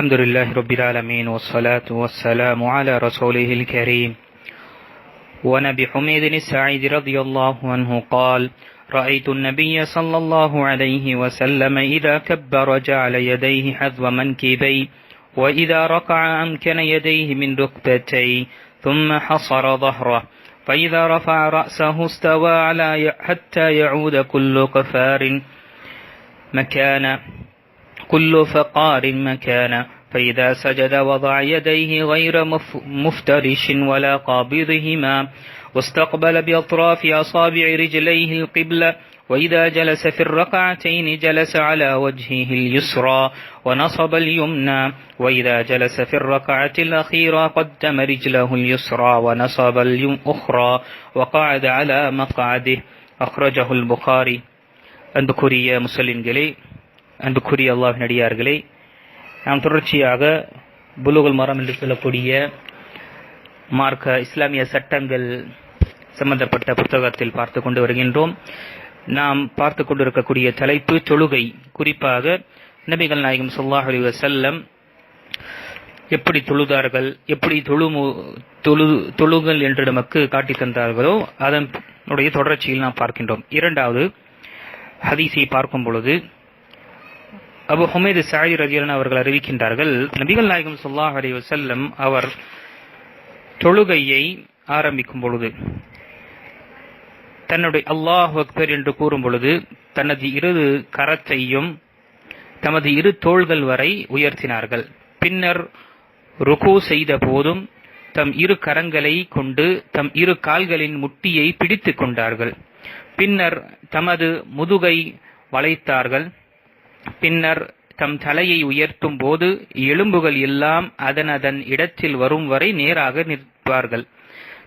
الحمد لله رب العالمين والصلاة والسلام على رسوله الكريم. ونبي حميد السعيد رضي الله عنه قال رأيت النبي صلى الله عليه وسلم إذا كبر جعل يديه حذو منكبي وإذا ركع أمكن يديه من ركبتي ثم حصر ظهره فإذا رفع رأسه استوى على حتى يعود كل قفار مكان كل فقار مكانا فإذا سجد وضع يديه غير مف- مفترش ولا قابضهما واستقبل بأطراف أصابع رجليه القبلة وإذا جلس في الركعتين جلس على وجهه اليسرى ونصب اليمنى وإذا جلس في الركعة الأخيرة قدم رجله اليسرى ونصب الأخرى وقعد على مقعده أخرجه البخاري அன்புக்குரிய முஸ்லிம்களே அன்புக்குரிய அல்லாஹின் அடியார்களே நாம் தொடர்ச்சியாக புலுகுல் மரம் என்று சொல்லக்கூடிய மார்க்க இஸ்லாமிய சட்டங்கள் சம்பந்தப்பட்ட புத்தகத்தில் பார்த்து கொண்டு வருகின்றோம். நாம் பார்த்து கொண்டிருக்கக்கூடிய தலைப்பு தொழுகை. குறிப்பாக நபிகள் நாயகம் சொல்லாஹ் அலி வசல்லம் எப்படி தொழுதார்கள் எப்படி தொழுமு தொழு தொழுகள் என்று நமக்கு காட்டி தந்தார்களோ அதனுடைய தொடர்ச்சியில் நாம் பார்க்கின்றோம். இரண்டாவது ஹதீஸை பார்க்கும் பொழுது அபு ஹுமேது சாயி ரஜியலன் அவர்கள் அறிவிக்கின்றார்கள் நபிகள் நாயகம் சொல்லாஹ் அலி வசல்லம் அவர் தொழுகையை ஆரம்பிக்கும் பொழுது தன்னுடைய அல்லாஹ் அக்பர் என்று கூறும் பொழுது தனது இரு கரத்தையும் தமது இரு தோள்கள் வரை உயர்த்தினார்கள். பின்னர் ருக்கு செய்த போதும் தம் இரு கரங்களை கொண்டு தம் இரு கால்களின் முட்டியை பிடித்து கொண்டார்கள். பின்னர் தமது முதுகை வளைத்தார்கள். பின்னர் தம் தலையை உயர்த்தும் போது எலும்புகள் எல்லாம் அதன் அதன் இடத்தில் வரும் வரை நேராக நிற்பார்கள்.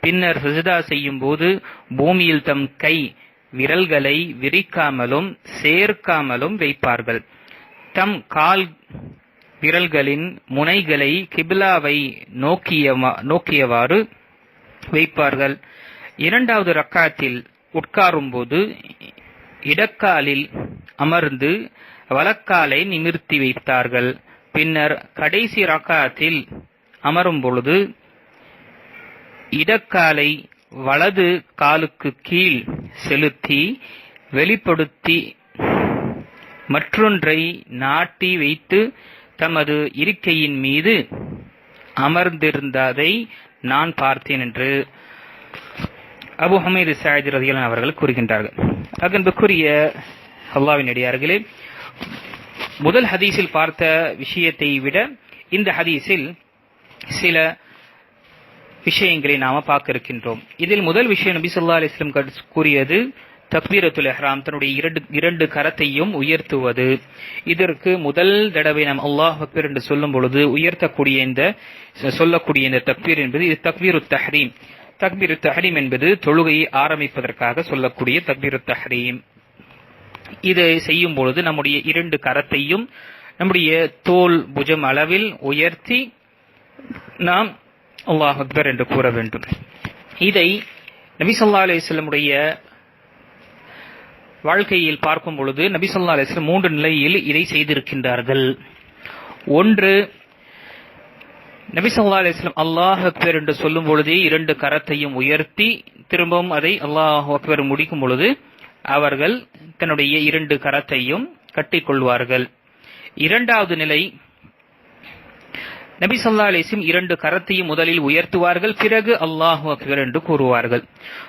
பின்னர் சஜிதா செய்யும் போது பூமியில் தம் கை விரல்களை விரிக்காமலும் சேர்க்காமலும் வைப்பார்கள். தம் கால் விரல்களின் முனைகளை கிபிலாவை நோக்கிய நோக்கியவாறு வைப்பார்கள். இரண்டாவது ரக்காத்தில் உட்காரும்போது இடக்காலில் அமர்ந்து வலக்காலை நிமிர்த்தி வைத்தார்கள். பின்னர் கடைசி ரக்காத்தில் அமரும் பொழுது இடக்காலை வலது காலுக்கு கீழ் செலுத்தி வெளிப்படுத்தி மற்றொன்றை நாட்டி வைத்து தமது இருக்கையின் மீது அமர்ந்திருந்ததை நான் பார்த்தேன் என்று அபு ஹமீது சாயித் ரதியலன் அவர்கள் கூறுகின்றார்கள். அகன்புக்குரிய அல்லாவின் அடியார்களே முதல் ஹதீஸில் பார்த்த விஷயத்தை விட இந்த ஹதீஸில் சில விஷயங்களை நாம பார்க்க இருக்கின்றோம் இதில் முதல் விஷயம் நபி சொல்லா அலிஸ்லம் கூறியது தக்பீரத்துல் எஹ்ராம் தன்னுடைய இரண்டு இரண்டு கரத்தையும் உயர்த்துவது. இதற்கு முதல் தடவை நாம் அல்லாஹ் அக்பர் என்று சொல்லும் பொழுது உயர்த்தக்கூடிய இந்த சொல்லக்கூடிய இந்த தக்பீர் என்பது இது தக்பீரு தஹ்ரீம். தக்பீரு தஹ்ரீம் என்பது தொழுகையை ஆரம்பிப்பதற்காக சொல்லக்கூடிய தக்பீரு தஹ்ரீம். இதை செய்யும் பொழுது நம்முடைய இரண்டு கரத்தையும் நம்முடைய தோல் புஜம் அளவில் உயர்த்தி நாம் அல்லாஹ் அக்பர் என்று கூற வேண்டும். இதை நபி சொல்லா அலிஸ்லமுடைய வாழ்க்கையில் பார்க்கும் பொழுது நபி சொல்லா அலிஸ்லம் மூன்று நிலையில் இதை செய்திருக்கின்றார்கள். ஒன்று நபி சொல்லா அலிஸ்லம் அல்லாஹ் அக்பர் என்று சொல்லும் பொழுதே இரண்டு கரத்தையும் உயர்த்தி திரும்பவும் அதை அல்லாஹ் அக்பர் முடிக்கும் பொழுது அவர்கள் தன்னுடைய இரண்டு கரத்தையும் கட்டிக்கொள்வார்கள். இரண்டாவது நிலை நபி சொல்லா அலிஸ்லம் இரண்டு கரத்தையும் முதலில் உயர்த்துவார்கள் பிறகு அல்லாஹு அக்பர் என்று கூறுவார்கள்.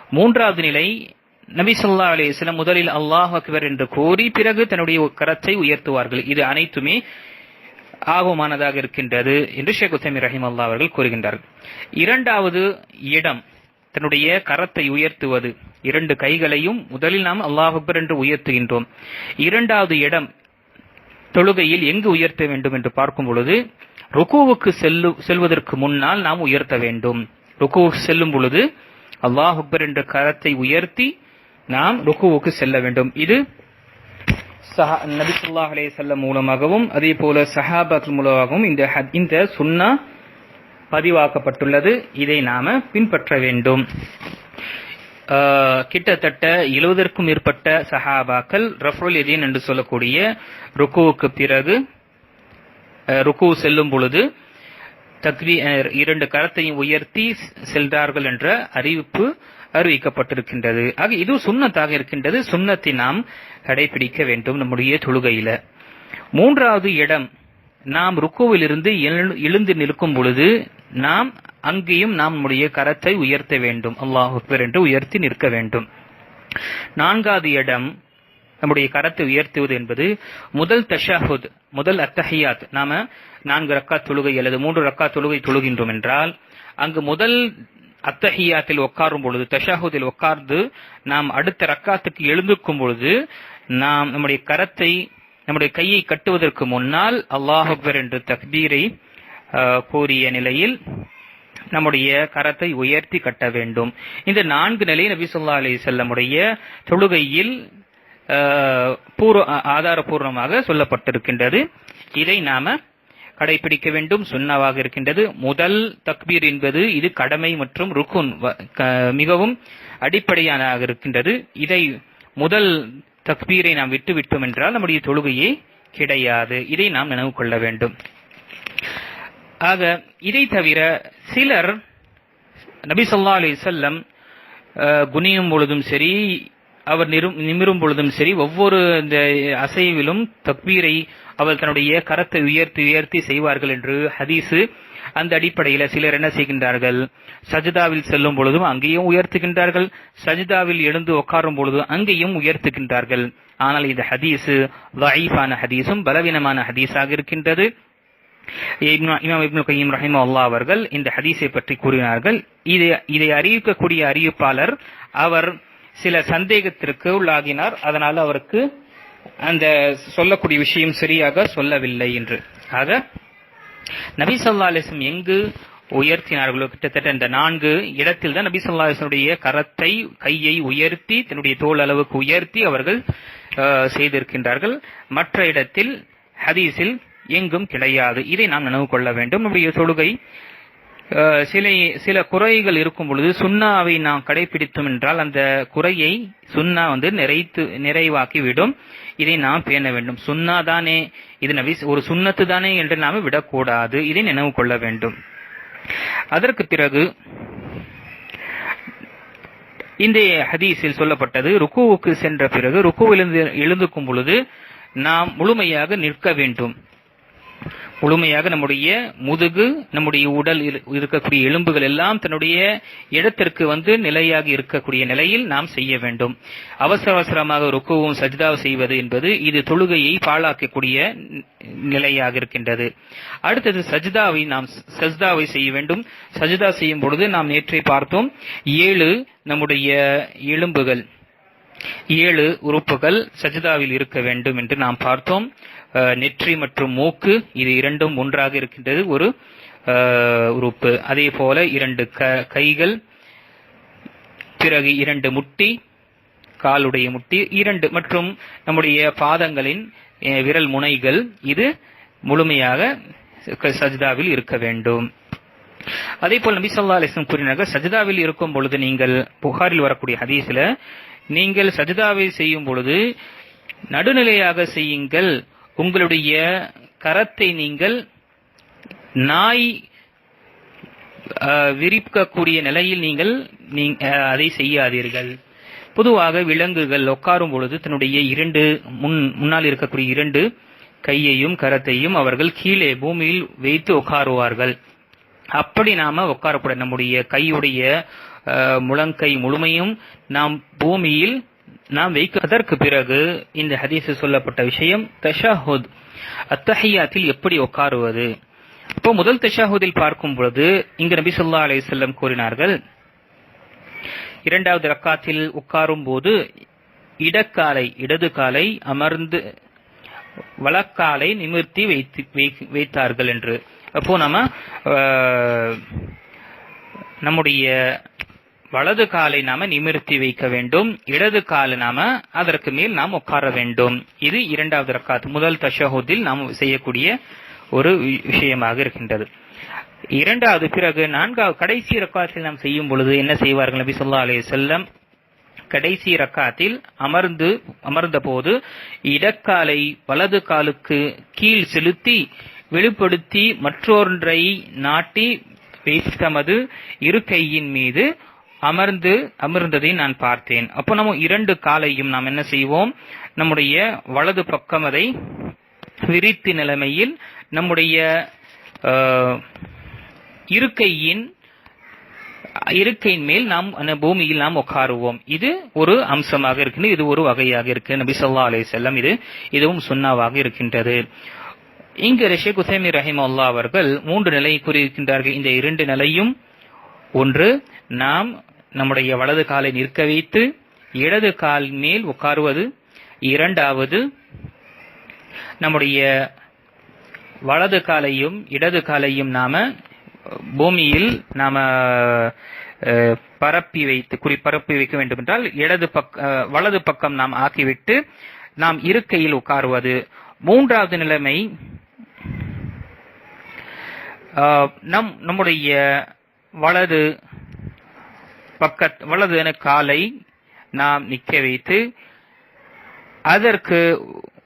மூன்றாவது நிலை நபி சொல்லா அலிஸ்லம் முதலில் அல்லாஹ் அக்பர் என்று கூறி பிறகு தன்னுடைய கரத்தை உயர்த்துவார்கள். இது அனைத்துமே ஆபமானதாக இருக்கின்றது என்று ஷேக் உசமி ரஹிம் அல்லா அவர்கள் கூறுகின்றார்கள். இரண்டாவது இடம் தன்னுடைய கரத்தை உயர்த்துவது. இரண்டு கைகளையும் முதலில் நாம் அல்லாஹ் அக்பர் என்று உயர்த்துகின்றோம். இரண்டாவது இடம் தொழுகையில் எங்கு உயர்த்த வேண்டும் என்று பார்க்கும் பொழுது ருக்குவுக்கு செல்லு செல்வதற்கு முன்னால் நாம் உயர்த்த வேண்டும். ருக்குவுக்கு செல்லும் பொழுது அல்லாஹ் அக்பர் என்ற கரத்தை உயர்த்தி நாம் ருக்குவுக்கு செல்ல வேண்டும். இது நபி சொல்லாஹ் அலே செல்லம் மூலமாகவும் அதே போல சஹாபாக்கள் மூலமாகவும் இந்த இந்த சுன்னா பதிவாக்கப்பட்டுள்ளது. இதை நாம பின்பற்ற வேண்டும். கிட்டத்தட்ட எழுபதற்கும் மேற்பட்ட சஹாபாக்கள் ரஃபுல் எதீன் என்று சொல்லக்கூடிய ருக்குவுக்கு பிறகு ருக்கு செல்லும் பொழுது தக்வி இரண்டு கரத்தையும் உயர்த்தி செல்றார்கள் என்ற அறிவிப்பு அறிவிக்கப்பட்டிருக்கின்றது. ஆக இது சுண்ணத்தாக இருக்கின்றது. சுண்ணத்தை நாம் கடைபிடிக்க வேண்டும் நம்முடைய தொழுகையில. மூன்றாவது இடம் நாம் ருக்குவிலிருந்து எழு- எழுந்து நிற்கும் பொழுது நாம் அங்கேயும் நாம் நம்முடைய கரத்தை உயர்த்த வேண்டும். அல்லாஹ் அக்பர் என்று உயர்த்தி நிற்க வேண்டும். நான்காவது இடம் நம்முடைய கரத்தை உயர்த்துவது என்பது முதல் தஷஹுத் முதல் அத்தஹியாத். நாம நான்கு ரக்கா தொழுகை அல்லது மூன்று ரக்கா தொழுகை தொழுகின்றோம் என்றால் அங்கு முதல் அத்தஹியாத்தில் உட்காரும் பொழுது தஷாஹுதில் உட்கார்ந்து நாம் அடுத்த ரக்காத்துக்கு எழுந்துக்கும் பொழுது நாம் நம்முடைய கரத்தை நம்முடைய கையை கட்டுவதற்கு முன்னால் அல்லாஹ் அக்பர் என்று தக்பீரை கூறிய நிலையில் நம்முடைய கரத்தை உயர்த்தி கட்ட வேண்டும். இந்த நான்கு நிலை நபி ஸல்லல்லாஹு அலைஹி தொழுகையில் பூர்வ ஆதாரபூர்வமாக சொல்லப்பட்டிருக்கின்றது. இதை நாம கடைபிடிக்க வேண்டும் சுண்ணாவாக இருக்கின்றது. முதல் தக்பீர் என்பது இது கடமை மற்றும் ருக்குன் வ- க- மிகவும் அடிப்படையானதாக இருக்கின்றது. இதை முதல் தக்பீரை நாம் விட்டு விட்டோம் என்றால் நம்முடைய தொழுகையே கிடையாது. இதை நாம் நினைவு கொள்ள வேண்டும். ஆக இதை தவிர சிலர் நபி சொல்லா அலி வஸல்லம் குனியும் பொழுதும் சரி அவர் நிரும் நிமிரும் பொழுதும் சரி ஒவ்வொரு இந்த அசைவிலும் தக்பீரை அவர் தன்னுடைய கரத்தை உயர்த்தி உயர்த்தி செய்வார்கள் என்று ஹதீஸு அந்த அடிப்படையில சிலர் என்ன செய்கின்றார்கள்? சஜிதாவில் செல்லும் பொழுதும் அங்கேயும் உயர்த்துகின்றார்கள். சஜிதாவில் எழுந்து உட்காரும் பொழுதும் அங்கேயும் உயர்த்துகின்றார்கள். ஆனால் இந்த ஹதீஸு வயீஃபான ஹதீஸும் பலவீனமான ஹதீஸாக இருக்கின்றது. இமாம் இப்னு கையம் ரஹிமா அவர்கள் இந்த ஹதீஸை பற்றி கூறினார்கள். இதை இதை அறிவிக்கக்கூடிய அறிவிப்பாளர் அவர் சில சந்தேகத்திற்கு உள்ளாகினார். அதனால் அவருக்கு அந்த சொல்லக்கூடிய விஷயம் சரியாக சொல்லவில்லை என்று. ஆக நபி சொல்லா அலிஸ்லம் எங்கு உயர்த்தினார்களோ கிட்டத்தட்ட இந்த நான்கு இடத்தில் தான் நபி சொல்லா அலிஸ்லனுடைய கரத்தை கையை உயர்த்தி தன்னுடைய தோல் அளவுக்கு உயர்த்தி அவர்கள் செய்திருக்கின்றார்கள். மற்ற இடத்தில் ஹதீஸில் எங்கும் கிடையாது. இதை நாம் நினைவு கொள்ள வேண்டும். நம்முடைய தொழுகை சில சில குறைகள் இருக்கும் பொழுது சுண்ணாவை நாம் கடைபிடித்தோம் என்றால் அந்த குறையை சுண்ணா வந்து நிறைத்து நிறைவாக்கி விடும் இதை நாம் பேண வேண்டும். சுண்ணா தானே இது நபி ஒரு சுண்ணத்து தானே என்று நாம் விடக்கூடாது. இதை நினைவு கொள்ள வேண்டும். அதற்கு பிறகு இந்த ஹதீஸில் சொல்லப்பட்டது ருக்குவுக்கு சென்ற பிறகு ருக்குவிலிருந்து எழுந்துக்கும் பொழுது நாம் முழுமையாக நிற்க வேண்டும். முழுமையாக நம்முடைய முதுகு நம்முடைய உடல் இரு- இருக்கக்கூடிய எலும்புகள் எல்லாம் தன்னுடைய இடத்திற்கு வந்து நிலையாக இருக்கக்கூடிய நிலையில் நாம் செய்ய வேண்டும். அவசர அவசரமாக ருக்குவும் சஜிதாவும் செய்வது என்பது இது தொழுகையை பாழாக்கக்கூடிய நிலையாக இருக்கின்றது. அடுத்தது சஜிதாவை நாம் சஜிதாவை செய்ய வேண்டும். சஜிதா செய்யும் பொழுது நாம் நேற்றை பார்த்தோம் ஏழு நம்முடைய எலும்புகள் ஏழு உறுப்புகள் சஜிதாவில் இருக்க வேண்டும் என்று நாம் பார்த்தோம். நெற்றி மற்றும் மூக்கு இது இரண்டும் ஒன்றாக இருக்கின்றது. ஒரு உறுப்பு. அதே போல இரண்டு க- கைகள் பிறகு இரண்டு முட்டி காலுடைய முட்டி இரண்டு மற்றும் நம்முடைய பாதங்களின் விரல் முனைகள். இது முழுமையாக சஜ்தாவில் இருக்க வேண்டும். அதே போல் நபி சொல்லா அலிஸ்லம் கூறினார்கள் சஜிதாவில் இருக்கும் பொழுது நீங்கள் புகாரில் வரக்கூடிய ஹதீஸ்ல நீங்கள் சஜிதாவை செய்யும் பொழுது நடுநிலையாக செய்யுங்கள். உங்களுடைய கரத்தை நீங்கள் நாய் விரிக்கக்கூடிய நிலையில் நீங்கள் அதை செய்யாதீர்கள். பொதுவாக விலங்குகள் உட்காரும் பொழுது தன்னுடைய இரண்டு முன் முன்னால் இருக்கக்கூடிய இரண்டு கையையும் கரத்தையும் அவர்கள் கீழே பூமியில் வைத்து உட்காருவார்கள். அப்படி நாம உட்காரக்கூடாது. நம்முடைய கையுடைய முழங்கை முழுமையும் நாம் பூமியில் நாம் வைக்க அதற்கு பிறகு இந்த ஹதீஸில் சொல்லப்பட்ட விஷயம் தஷாஹுத். அத்தஹியாத்தில் எப்படி உட்காருவது? அப்போ முதல் தஷாஹுதில் பார்க்கும் பொழுது இங்கு நபி சொல்லா அலி செல்லம் கூறினார்கள் இரண்டாவது ரக்காத்தில் உட்காரும் போது இடக்காலை இடது காலை அமர்ந்து வழக்காலை நிமிர்த்தி வைத்து வை- வைத்தார்கள் என்று. அப்போ நம்ம அஹ், நம்முடைய வலது காலை நாம நிமிர்த்தி வைக்க வேண்டும். இடது காலை நாம அதற்கு மேல் நாம் உட்கார வேண்டும். இது இரண்டாவது ரக்காத். முதல் தஷஹுதில் நாம் செய்யக்கூடிய ஒரு வி- விஷயமாக இருக்கின்றது. இரண்டாவது பிறகு நான்காவது கடைசி ரக்காத்தில் நாம் செய்யும் பொழுது என்ன செய்வார்கள்? நபி சொல்லா அலே செல்லம் கடைசி ரக்காத்தில் அமர்ந்து அமர்ந்த போது இடக்காலை வலது காலுக்கு கீழ் செலுத்தி வெளிப்படுத்தி மற்றொன்றை நாட்டி தமது இரு கையின் மீது அமர்ந்து அமர்ந்ததை நான் பார்த்தேன். அப்போ நம்ம இரண்டு காலையும் நாம் என்ன செய்வோம்? நம்முடைய வலது பக்கம் அதை விரித்து நிலைமையில் நம்முடைய இருக்கையின் இருக்கையின் மேல் நாம் அந்த பூமியில் நாம் உட்காருவோம். இது ஒரு அம்சமாக இருக்கு இது ஒரு வகையாக இருக்கு. நபி சொல்லா அலே செல்லம் இது இதுவும் சுண்ணாவாக இருக்கின்றது. இங்கு ரிஷேக் குசேமி ரஹிம் அல்லா அவர்கள் மூன்று நிலையை கூறியிருக்கின்றார்கள். இந்த இரண்டு நிலையும் ஒன்று நாம் நம்முடைய வலது காலை நிற்க வைத்து இடது கால் மேல் உட்காருவது. இரண்டாவது நம்முடைய வலது காலையும் இடது காலையும் நாம பூமியில் நாம பரப்பி வைத்து குறி பரப்பி வைக்க வேண்டும் என்றால் இடது பக்க வலது பக்கம் நாம் ஆக்கிவிட்டு நாம் இருக்கையில் உட்காருவது. மூன்றாவது நிலைமை நம் நம்முடைய வலது பக்க வலது என காலை நாம் நிற்க வைத்து அதற்கு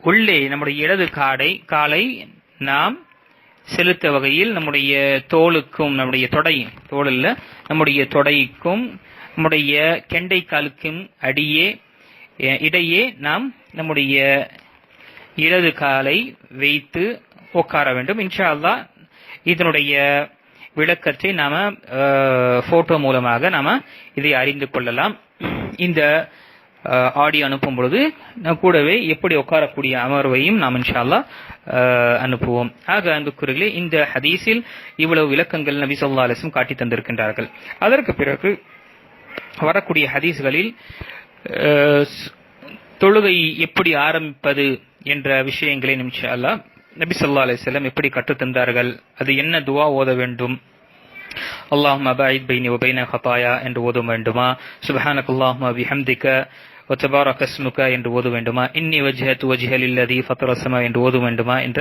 உள்ளே நம்முடைய இடது காடை காலை நாம் செலுத்த வகையில் நம்முடைய தோலுக்கும் நம்முடைய தொடை தோளில் நம்முடைய தொடைக்கும் நம்முடைய கெண்டை காலுக்கும் அடியே இடையே நாம் நம்முடைய இடது காலை வைத்து உட்கார வேண்டும். இன்ஷா இதனுடைய விளக்கத்தை நாம போட்டோ மூலமாக நாம இதை அறிந்து கொள்ளலாம். இந்த ஆடியோ அனுப்பும் பொழுது கூடவே எப்படி உட்காரக்கூடிய அமர்வையும் நாம் இன்ஷால்லா அனுப்புவோம். ஆக அன்புக்குறிகளே இந்த ஹதீஸில் இவ்வளவு விளக்கங்கள் நபி சொல்லா அலிசும் காட்டி தந்திருக்கின்றார்கள். அதற்கு பிறகு வரக்கூடிய ஹதீஸ்களில் தொழுகை எப்படி ஆரம்பிப்பது என்ற விஷயங்களை நிமிஷம் நபி சொல்லா அலிசல்லம் எப்படி கற்றுத்தந்தார்கள்? அது என்ன துவா ஓத வேண்டும்? அல்லாஹும் அபாயித் பைனி ஒபைன ஹபாயா என்று ஓதும் வேண்டுமா? சுபஹானக் அல்லாஹும் அபிஹம்திக்க ஒத்தபார கஸ்முகா என்று ஓத வேண்டுமா? இன்னி வஜ்ஹத் வஜ்ஹல் இல்லதி ஃபத்ரஸ்மா என்று ஓது வேண்டுமா? என்ற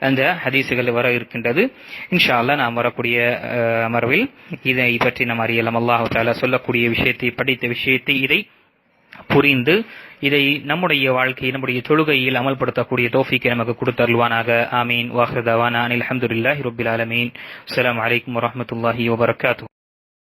அந்த ஹதீசுகள் வர இருக்கின்றது. இன்ஷா அல்லா நாம் வரக்கூடிய அமர்வில் இதை பற்றி நாம் அறியலாம். அல்லாஹு தாலா சொல்லக்கூடிய விஷயத்தை படித்த விஷயத்தை இதை புரிந்து இதை நம்முடைய வாழ்க்கை நம்முடைய தொழுகையில் அமல்படுத்தக்கூடிய தோஃபிக்கை நமக்கு கொடுத்தருள்வானாக. ஆமீன். வாஹ்ரதாவானா அனில் அஹமதுல்லாஹி ரபில் ஆலமீன். அலாம் அலைக்கும் வரஹ்மத்துல்லாஹி